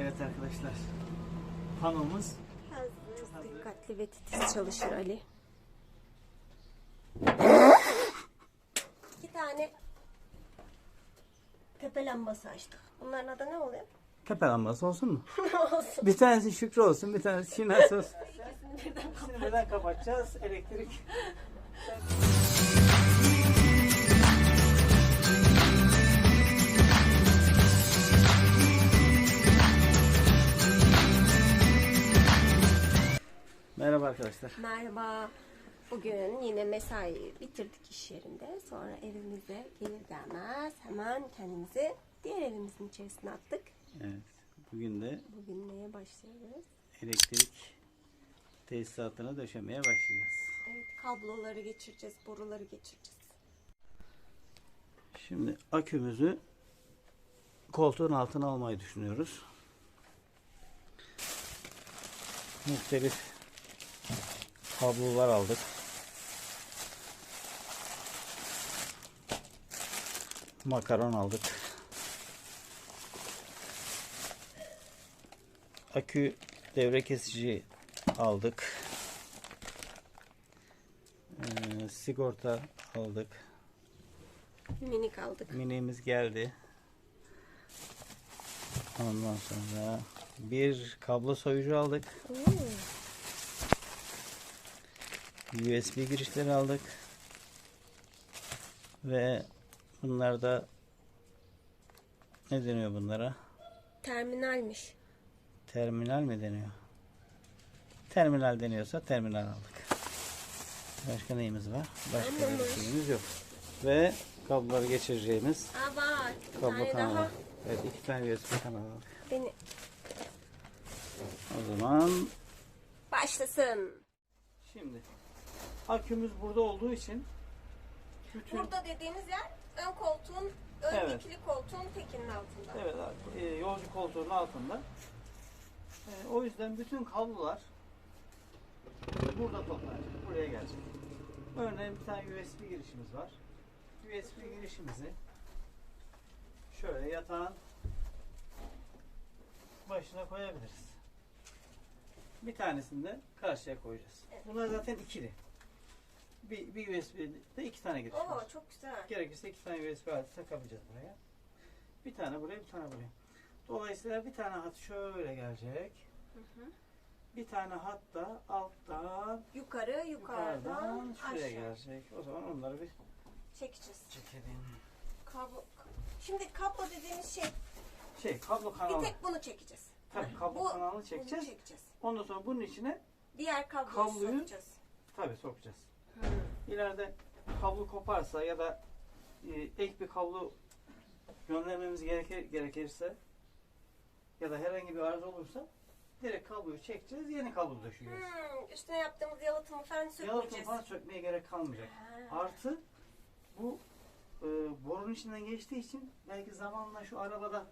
Evet arkadaşlar. Panomuz Hazır. Dikkatli ve titiz çalışır Ali. İki tane tepe lambası açtık. Bunların adı ne oluyor? tepe lambası olsun mu? Olsun. Bir tanesi Şükrü olsun, bir tanesi Şinasi olsun. İkisini birden kapatacağız? Elektrik. Merhaba arkadaşlar. Merhaba. Bugün yine mesai bitirdik iş yerinde. Sonra evimize gelir gelmez hemen kendimizi diğer evimizin içerisine attık. Evet. Bugün de Bugün neye başlıyoruz? elektrik tesisatına döşemeye başlayacağız. Evet, kabloları geçireceğiz, boruları geçireceğiz. Şimdi akümüzü koltuğun altına almayı düşünüyoruz. Muhtelif kablolar aldık. Makaron aldık. Akü devre kesici aldık. Ee, sigorta aldık. Minik aldık. Minimiz geldi. Ondan sonra bir kablo soyucu aldık. Oo, USB girişleri aldık. Ve bunlar da ne deniyor bunlara? terminalmiş. Terminal mi deniyor? Terminal deniyorsa terminal aldık. Başka neyimiz var? Başka bir şeyimiz yok. Ve kabloları geçireceğimiz Aa var. Kablo kanalı. daha. Evet iki tane USB kanalı aldık. Beni O zaman başlasın. Şimdi akümüz burada olduğu için bütün Burada dediğimiz yer ön koltuğun, ön Evet. ikili koltuğun tekinin altında. evet e, yolcu koltuğunun altında. E, o yüzden bütün kablolar burada toplanacak. Buraya gelecek. Örneğin bir tane USB girişimiz var. USB girişimizi şöyle yatağın başına koyabiliriz. Bir tanesini de karşıya koyacağız. Bunlar zaten ikili. Bir, bir USB'de iki tane giriş var. Oo çok güzel. Gerekirse iki tane USB aleti takabileceğiz buraya. Bir tane buraya, bir tane buraya. Dolayısıyla bir tane hat şöyle gelecek. Bir tane hat da alttan Yukarı, yukarıdan, yukarıdan şuraya aşağı. gelecek. O zaman onları bir Çekeceğiz. çekelim. Kablo. Şimdi kablo dediğimiz şey Şey, kablo bir kanalı. tek bunu çekeceğiz. Tabii kablo kanalını Bunu çekeceğiz. çekeceğiz. Ondan sonra bunun içine Diğer kabloyu, Kabloyu- sokacağız. tabii sokacağız. İleride kablo koparsa ya da e, ek bir kablo göndermemiz gerekir, gerekirse ya da herhangi bir arıza olursa direkt kabloyu çekeceğiz, yeni kablo döşüyoruz. Hmm, üstüne yaptığımız yalıtımı falan sökmeyeceğiz. falan sökmeye gerek kalmayacak. Ha. Artı bu e, borunun içinden geçtiği için belki zamanla şu arabada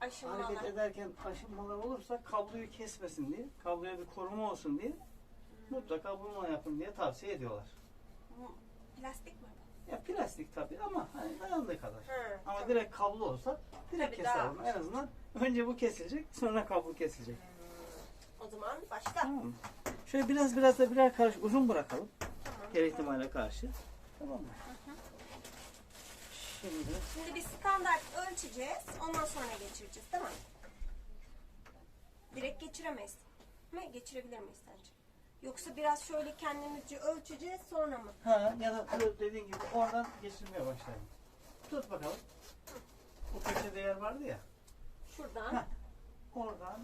hareket Aşınmalar. ederken aşınmalar olursa kabloyu kesmesin diye, kabloya bir koruma olsun diye mutlaka bunu yapın diye tavsiye ediyorlar. Plastik mi? Ya plastik tabii ama hani dayandığı kadar. Hı, Ama tamam. direkt kablo olsa direkt Tabii, keser onu. En azından önce bu kesilecek, sonra kablo kesilecek. O zaman başla. Tamam? Şöyle biraz biraz da birer karış uzun bırakalım. Her ihtimale karşı. Tamam mı? Şimdi Şimdi bir standart ölçeceğiz. Ondan sonra geçireceğiz. Tamam mı? Direkt geçiremeyiz. Mi? Geçirebilir miyiz sence? Yoksa biraz şöyle kendimizce ölçeceğiz sonra mı? ha ya da dediğin gibi oradan geçirmeye başlayalım. Tut bakalım. Bu köşede yer vardı ya. Şuradan. Heh. Oradan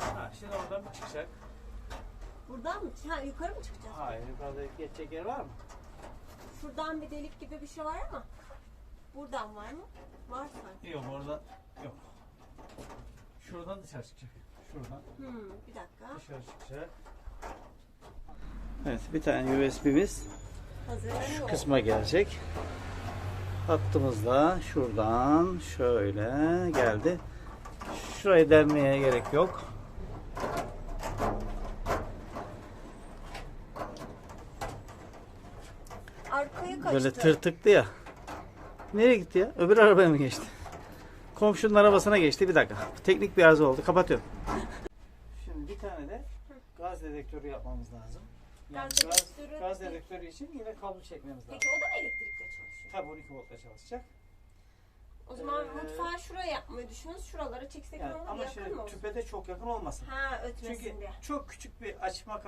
Ha, şimdi oradan bir çıkacak. Buradan mı? Ha, yukarı mı çıkacağız? Hayır, yukarıda geçecek yer var mı? Şuradan bir delik gibi bir şey var ama. Buradan var mı? Var sanki. Yok, orada yok. Şuradan dışarı çıkacak. Şuradan. Hmm, bir dakika. Dışarı çıkacak. Evet bir tane USB'miz şu kısma gelecek. Hattımızda şuradan şöyle geldi. Şurayı delmeye gerek yok. Kaçtı. Böyle tırtıktı ya. Nereye gitti ya? Öbür arabaya mı geçti? Komşunun arabasına geçti. Bir dakika. Teknik bir arıza oldu. Kapatıyorum. Şimdi bir tane de gaz dedektörü yapmamız lazım. Yani Gaz gaz, dedektörü- gaz dedektörü için yine kablo çekmemiz lazım. Peki o da mı elektrikle çalışıyor? Tabii 12 voltla çalışacak. O zaman Ee, mutfağı şuraya yapmayı düşünüyoruz. Şuralara çeksek Yani ne olur? ama Yakın şey, mı olur? tüpe de çok yakın olmasın. Ha ötmesin Çünkü diye. çok küçük bir açma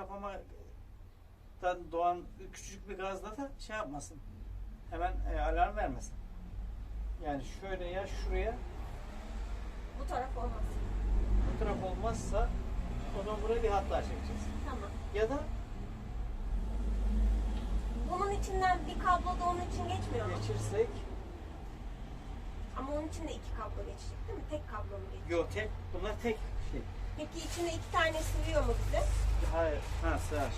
kapamadan doğan küçücük bir gazla da şey yapmasın. Hemen e, alarm vermesin. Yani şöyle ya şuraya Bu taraf olmaz. bu taraf olmazsa o zaman buraya bir hat daha çekeceğiz. Tamam. Ya da Bunun içinden bir kablo da onun için geçmiyor mu? geçirsek Ama onun için de iki kablo geçecek değil mi? Tek kablo mu geçecek? yok tek bunlar tek şey. Peki içine iki tane sığıyor mu bize? Hayır. Ha sığar.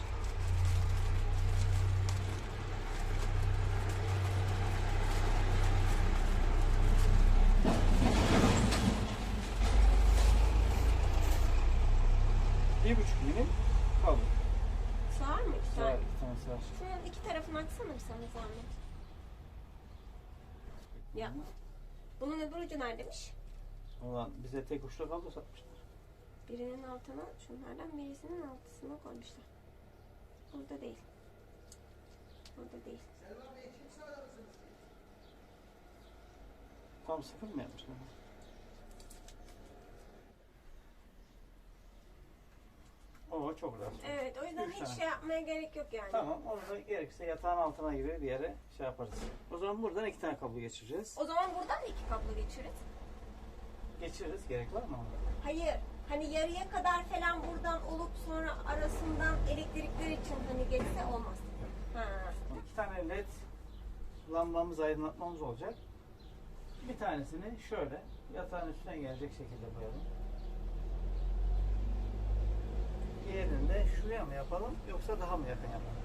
Bir buçuk milim kablo. Sığar mı iki Sığar. tane? Bir tane sığar. Şunun iki bir sana zahmet. Ya. Bunun öbür ucu neredeymiş? Ulan bize tek uçlu kablo satmışlar. Birinin altına şunlardan birisinin altısına koymuşlar. Burada değil. Burada değil. Tam sıfır mı yapmışlar? O çok rahat. Evet o yüzden Üç hiç tane. şey yapmaya gerek yok yani. Tamam, onu da gerekirse yatağın altına gibi bir yere şey yaparız. O zaman buradan iki tane kablo geçireceğiz. O zaman buradan da iki kablo geçiririz. Geçiririz, gerek var mı? Hayır. Hani yarıya kadar falan buradan olup sonra arasından elektrikler için hani geçse olmaz. Ha. İki tane led lambamız aydınlatmamız olacak. Bir tanesini şöyle yatağın üstüne gelecek şekilde koyalım. Diğerini de şuraya mı yapalım yoksa daha mı yakın yapalım?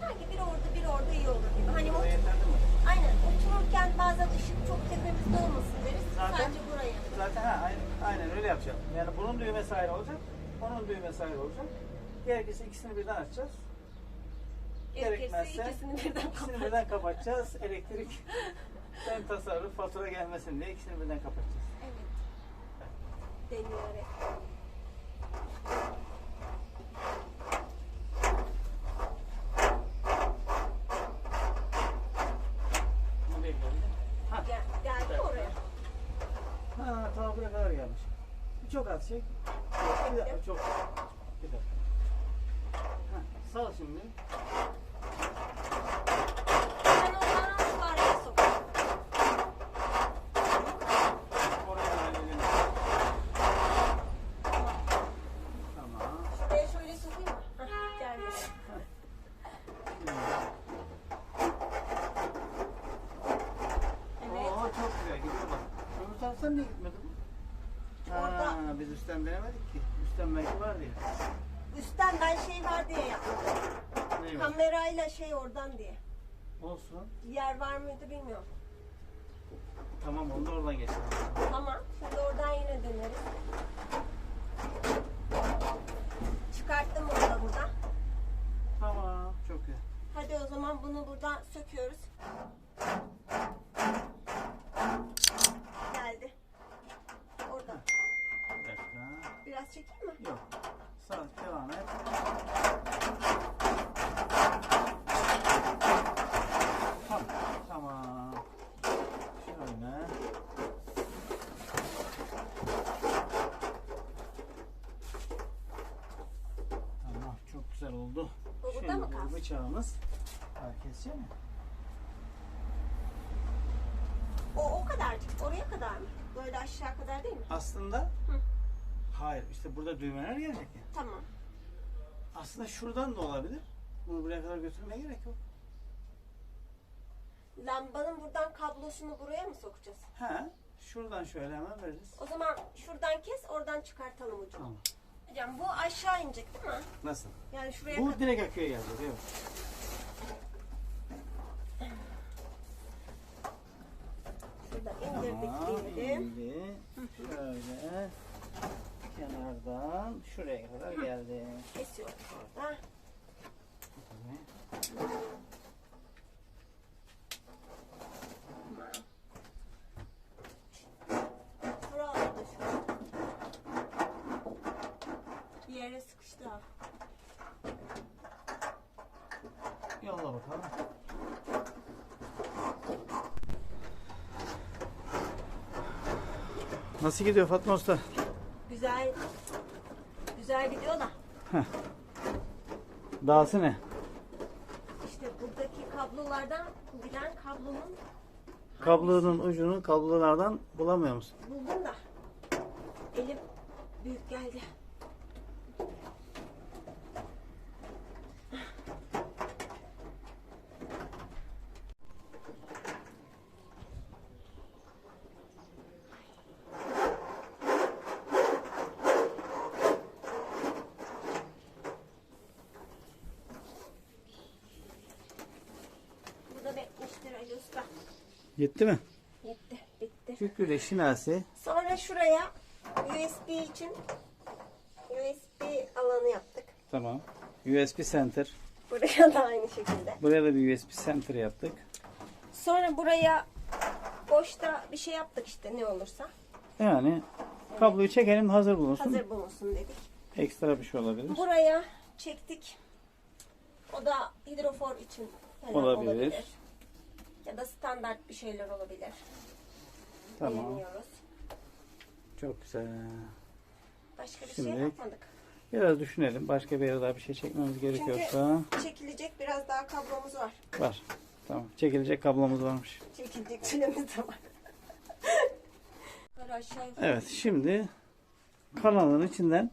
Sanki bir orada bir orada iyi olur gibi. Hani Buraya o, yeterli mi? aynen otururken bazen ışık çok tepemizde olmasın deriz. Zaten- Sadece buraya. Zaten ha, aynen, aynen öyle yapacağım. Yani bunun düğmesi ayrı olacak, onun düğmesi ayrı olacak. Gerekirse ikisini birden açacağız. Gerekmezse ikisini birden İkisini birden kapatacağız. Elektrik hem tasarruf fatura gelmesin diye ikisini birden kapatacağız. Evet. Deneyerek. Gel, geldi oraya. ha tamam buraya kadar gelmiş. Çok az çek. Bir dakika çok. Bir dakika. Ha, sağ şimdi. Sen o zaman şu araya sok. Oraya halledelim. Tamam. Şuraya şöyle sokayım mı? Hah, geldi. Şimdi. Evet. Oo çok güzel gidiyor bak. Öbür taraftan niye gitmedi bu? Orada. Ha, biz üstten denemedik ki. Üstten belki var diye. Üstten ben şey var diye yaptım. Ne var? Kamerayla şey oradan diye. Olsun. Yer var mıydı bilmiyorum. Tamam onu da oradan geçelim. Tamam. Şimdi oradan yine döneriz. Çıkarttım onu da buradan. Tamam. Çok güzel. Hadi o zaman bunu buradan söküyoruz. Geldi. Oradan. Bir dakika. Biraz çekeyim mi? Yok. Sağ devam et. Tamam. Tamam. Şöyle. Tamam. Çok güzel oldu. Bu burada Şimdi mı bu kalsın? Bıçağımız. Herkes mi? O o kadarcık. Oraya kadar mı? Böyle aşağı kadar değil mi? Aslında hayır işte burada düğmeler gelecek ya. Tamam. Aslında şuradan da olabilir. Bunu buraya kadar götürmeye gerek yok. Lambanın buradan kablosunu buraya mı sokacağız? Ha, şuradan şöyle hemen veririz. O zaman şuradan kes, oradan çıkartalım ucunu. Tamam. Hocam bu aşağı inecek değil mi? Nasıl? Yani şuraya Bu kadar. direkt akıyor yani. Evet. Şuradan indirdik Tamam, Şöyle kenardan şuraya kadar geldi. Kesiyoruz orada. Yolla bakalım. Nasıl gidiyor Fatma Usta? Güzel. Güzel gidiyor da. Dağısı ne? İşte buradaki kablolardan giden kablonun Kablonun ucunu kablolardan bulamıyor musun? buldum da elim büyük geldi. Bu da bitmiştir Ali Usta. Yetti mi? Yetti, bitti. Şükrü şinasi. Sonra şuraya USB için USB alanı yaptık. Tamam. USB center. Buraya da aynı şekilde. Buraya da bir USB center yaptık. Sonra buraya boşta bir şey yaptık işte ne olursa. Yani kabloyu çekelim hazır bulunsun. Hazır bulunsun dedik. Ekstra bir şey olabilir. Buraya çektik. O da hidrofor için falan Olabilir. olabilir. Ya da standart bir şeyler olabilir. Tamam. Bilemiyoruz. Çok güzel. Başka bir Şimdi- şey yapmadık. Biraz düşünelim. Başka bir yere daha bir şey çekmemiz gerekiyorsa. Çekilecek biraz daha kablomuz var. Var. Tamam. Çekilecek kablomuz varmış. Çekilecek süremiz de var. Aşağı yukarı Evet. Şimdi kanalın içinden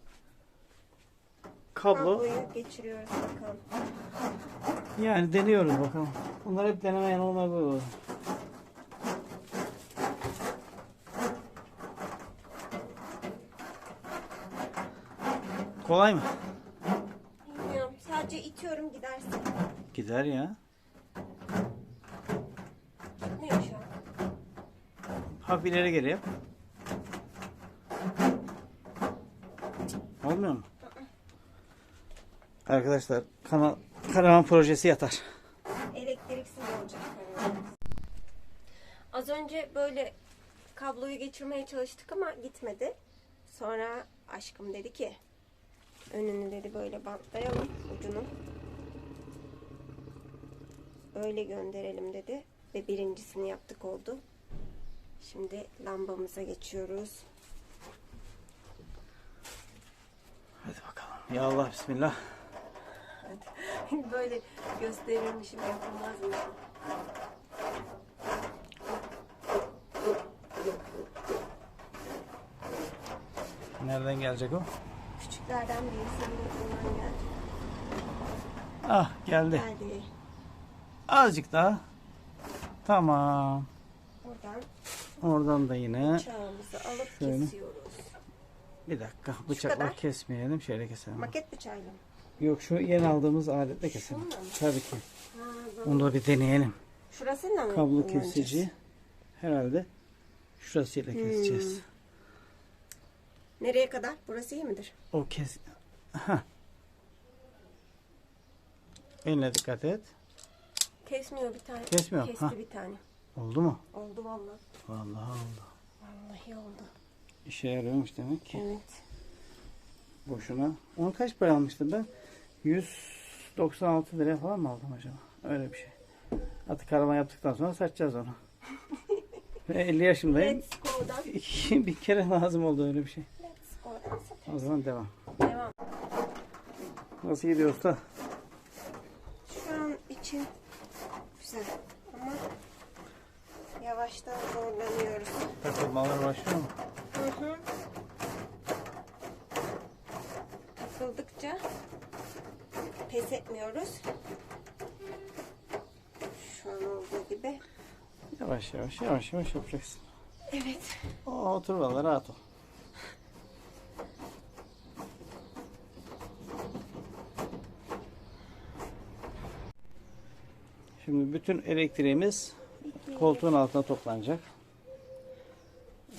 kablo kabloyu geçiriyoruz bakalım. yani deniyoruz bakalım. Bunlar hep deneme yanılma böyle olur. Kolay mı? Bilmiyorum. Sadece itiyorum gidersin. Gider ya. Gitmiyor şu an. Hafif ileri geri yap. Olmuyor mu? Arkadaşlar kanal karavan projesi yatar. Elektriksiz olacak. Az önce böyle kabloyu geçirmeye çalıştık ama gitmedi. Sonra aşkım dedi ki önünü dedi böyle bantlayalım ucunu. Öyle gönderelim dedi ve birincisini yaptık oldu. Şimdi lambamıza geçiyoruz. Hadi bakalım. Ya Allah bismillah. böyle gösterirmişim yapılmazmışım. Nereden gelecek o? Küçüklerden birisinin ucundan geldi. Ah geldi. Geldi. Azıcık daha. Tamam. Buradan Oradan da yine bıçağımızı alıp Şöyle. kesiyoruz. bir dakika bıçakla kadar. kesmeyelim. Şöyle keselim. Maket bıçağıyla? Yok şu yeni aldığımız aletle keselim. Tabii ki. Ha. Onu da bir deneyelim. Şurasıyla mı? Kablo kesici herhalde şurasıyla keseceğiz. Hmm. Nereye kadar? Burası iyi midir? O kes. Aha. Eline dikkat et. Kesmiyor bir tane. Kesmiyor, Kesti ha. bir tane. Oldu mu? Oldu vallahi. Vallahi oldu. Vallahi oldu. İşe yarıyormuş demek ki. Evet. Boşuna. Onu kaç para almıştım ben? 196 liraya falan mı aldım acaba? Öyle bir şey. Artık karavan yaptıktan sonra satacağız onu. Ve 50 yaşındayım. Let's go'dan. İki, bir kere lazım oldu öyle bir şey. Let's go'dan O zaman devam. Devam. Nasıl gidiyor usta? Şu an için güzel ama yavaştan zorlanıyoruz. Takılmalar başlıyor mu? Hı hı. Takıldıkça pes etmiyoruz. Şu an olduğu gibi. Yavaş yavaş yavaş yavaş yapacaksın. Evet. O, otur valla rahat ol. Şimdi bütün elektriğimiz koltuğun altına toplanacak.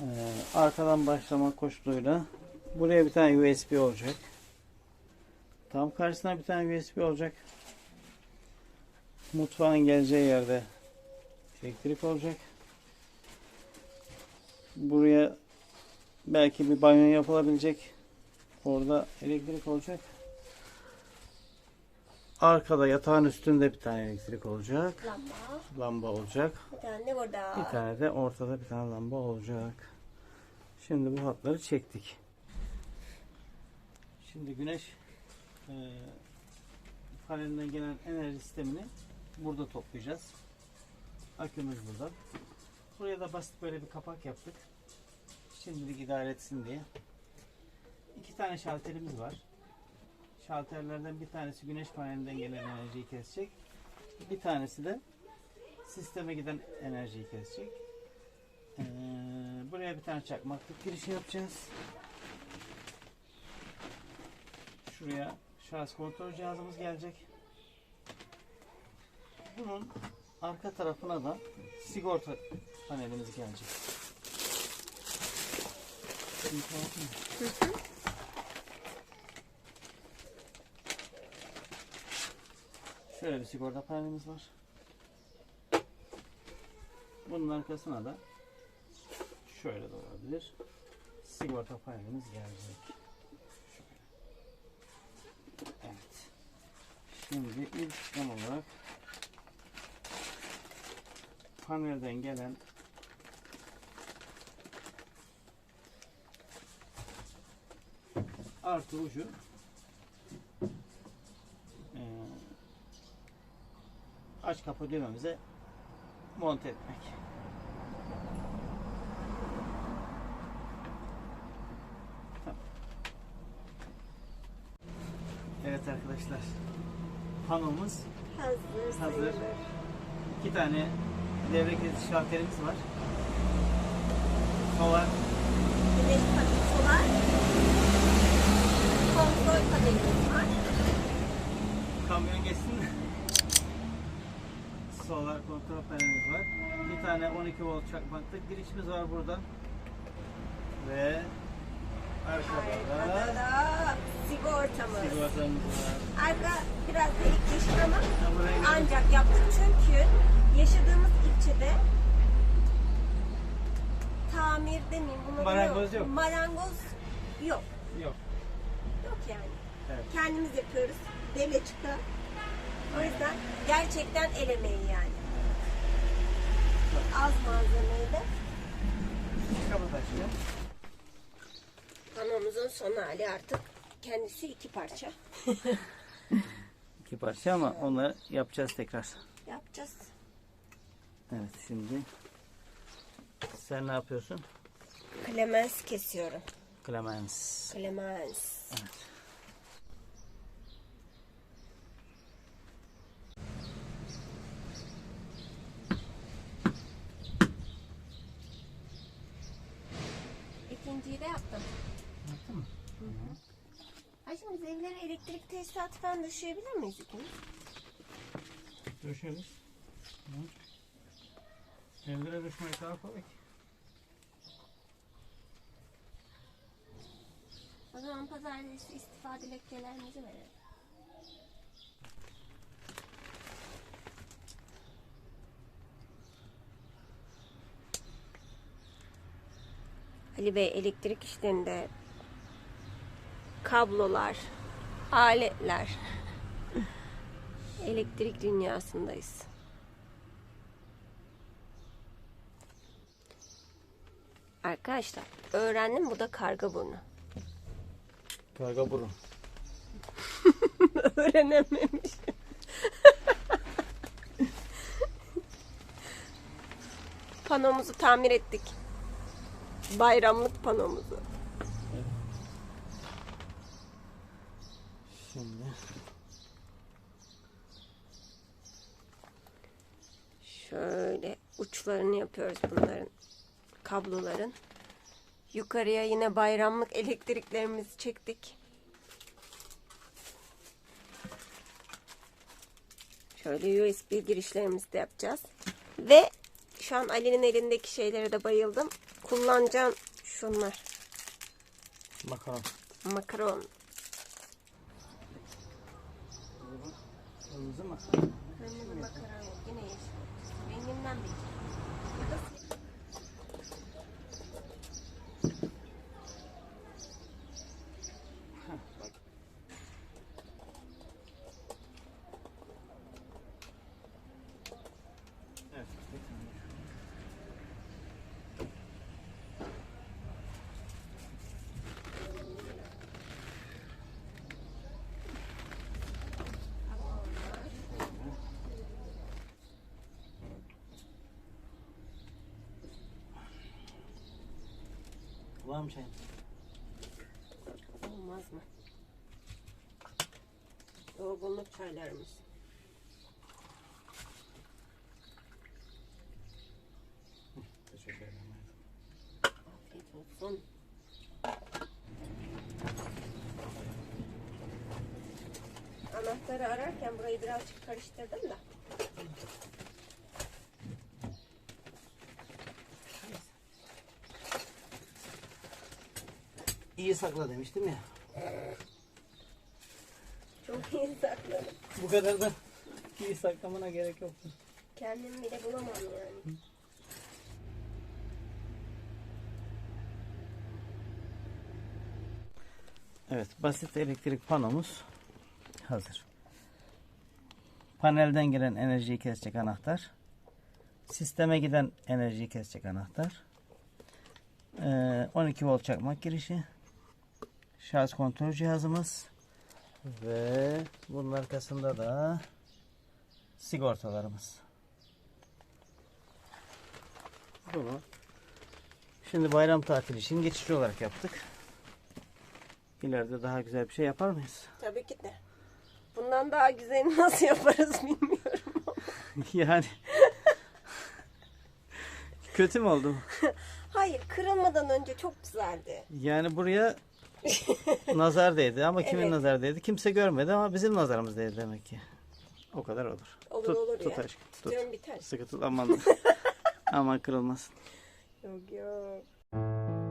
Ee, arkadan başlama koşuluyla buraya bir tane USB olacak. Tam karşısına bir tane USB olacak. Mutfağın geleceği yerde elektrik olacak. Buraya belki bir banyo yapılabilecek. Orada elektrik olacak. Arkada yatağın üstünde bir tane elektrik olacak. Lamba. Lamba olacak. Bir tane de burada. Bir tane de ortada bir tane lamba olacak. Şimdi bu hatları çektik. Şimdi güneş e, panelinden gelen enerji sistemini burada toplayacağız. Akümüz burada. Buraya da basit böyle bir kapak yaptık. Şimdilik idare etsin diye. İki tane şalterimiz var. Şalterlerden bir tanesi güneş panelinden gelen enerjiyi kesecek. Bir tanesi de sisteme giden enerjiyi kesecek. Ee, buraya bir tane çakmaklık girişi yapacağız. Şuraya şarj kontrol cihazımız gelecek. Bunun arka tarafına da sigorta panelimiz gelecek. Şöyle bir sigorta panelimiz var. Bunun arkasına da şöyle de olabilir. Sigorta panelimiz gelecek. Evet. Şimdi ilk işlem olarak panelden gelen artı ucu eee, aç kapı düğmemize monte etmek. Evet arkadaşlar. Panomuz Hazır. Hazır. iki tane devre kilitli şalterimiz var. Solar Güneş paneli solar. Kontrol panelimiz var. kamyon geçsin. Solar kontrol panelimiz var. Bir tane 12 volt çakmaklık girişimiz var burada. Ve arkada da da sigortamız. sigortamız var. Arka biraz delikleşik ama ancak yaptık çünkü yaşadığımız ilçede tamir demeyeyim buna Marangoz yok. Marangoz yok. Yok. Yok yani. Evet. Kendimiz yapıyoruz. Dele çıka. O yüzden gerçekten el emeği yani. Az malzemeyle. Kapat aşkım. Panomuzun son hali artık kendisi iki parça. İki parça ama onları yapacağız tekrar. Yapacağız. Evet şimdi sen ne yapıyorsun? Clemens kesiyorum. Clemens. Clemens. İkinciyi de yaptım. Yaptın mı? Ay şimdi biz evlere elektrik tesisatı falan döşeyebilir miyiz ikimiz? Döşeriz. Evlere düşmek daha kolay. ki. O zaman pazartesi istifa dilekçelerimizi verelim. Ali Bey elektrik işlerinde kablolar, aletler, elektrik dünyasındayız. Arkadaşlar öğrendim bu da karga burnu. Karga burun. Öğrenememiş. Panomuzu tamir ettik. Bayramlık panomuzu. Şimdi Şöyle uçlarını yapıyoruz bunların. Kabloların. Yukarıya yine bayramlık elektriklerimizi çektik. Şöyle USB girişlerimizi de yapacağız. Ve Şu an Ali'nin elindeki şeylere de bayıldım. Kullanacağım şunlar. Bakalım. Makaron. Kırmızı mı? Kırmızı makaron yok. Yine yeşil. Renginden mi? Burada siyah. Evet. Var mı şey? Olmaz mı? Yorgunluk çaylarımız. Teşekkür ederim. Afiyet olsun. Anahtarı ararken burayı birazcık karıştırdım da. İyi sakla demiştim ya. Çok iyi sakladım. Bu kadar da iyi saklamana gerek yoktu. Kendim bile bulamam yani. Evet, basit elektrik panomuz hazır. Panelden gelen enerjiyi kesecek anahtar. Sisteme giden enerjiyi kesecek anahtar. Ee, 12 volt çakmak girişi. Şarj kontrol cihazımız. Ve bunun arkasında da sigortalarımız. Bunu şimdi bayram tatili için geçici olarak yaptık. İleride daha güzel bir şey yapar mıyız? Tabii ki de. Bundan daha güzelini nasıl yaparız bilmiyorum. yani kötü mü oldu? Hayır kırılmadan önce çok güzeldi. Yani buraya nazar değdi ama kimin Evet. nazar değdi? Kimse görmedi ama bizim nazarımız değdi demek ki. O kadar olur. Olur tut, olur tut ya. aşkım, tut. Tutuyorum biter. Sıkı tut aman. aman kırılmasın. Yok yok.